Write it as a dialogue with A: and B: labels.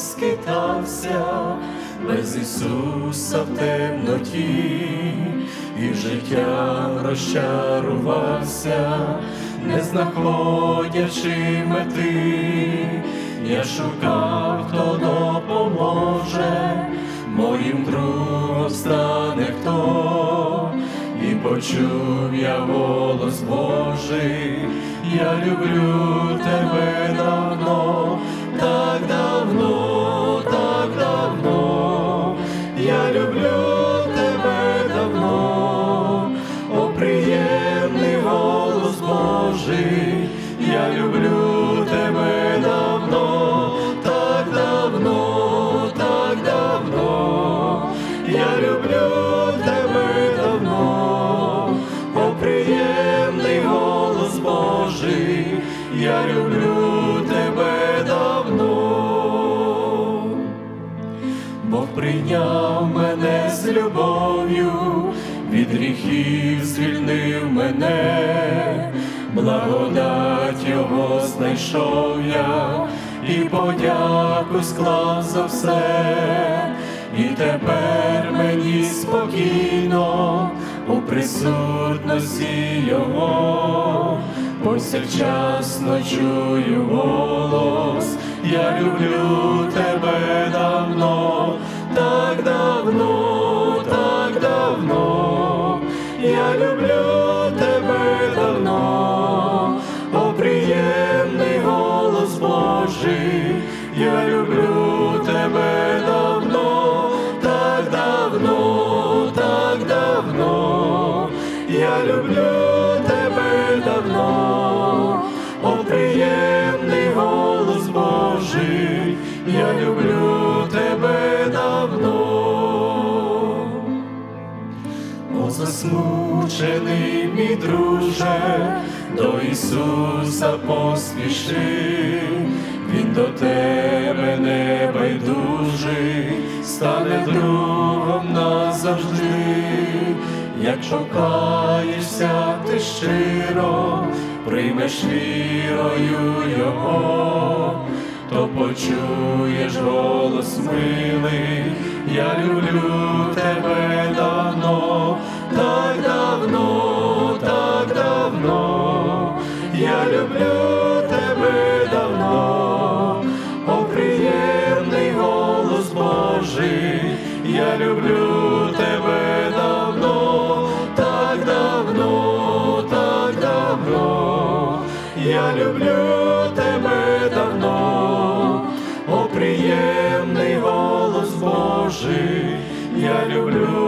A: скитався, без Ісуса в темноті, і життя розчарувався, не знаходячи мети, я шукав, хто допоможе, моїм другом стане хто, і почув я голос Божий, я люблю тебе давно, я люблю тебе давно, так давно, так давно, я люблю тебе давно, о приємний голос Божий, я люблю тебе давно. Бог прийняв мене з любов'ю, від гріхів звільнив мене, благодать Його знайшов я і подяку склав за все, і тепер мені спокійно у присутності Його, повсякчасно чую голос, я люблю тебе давно, так давно, так давно, я люблю тебе я люблю тебе давно, так давно, так давно, я люблю тебе давно, о приємний голос Божий, я люблю тебе давно. О, засмучений мій друже, до Ісуса поспіши, Він до тебе не байдужий, стане другом назавжди, як шукаєшся ти щиро, приймеш вірою Його, то почуєш голос милий, я люблю тебе давно, так давно, так давно, я люблю я люблю тебе давно, так давно, так давно, я люблю тебе давно, о приємний голос Божий, я люблю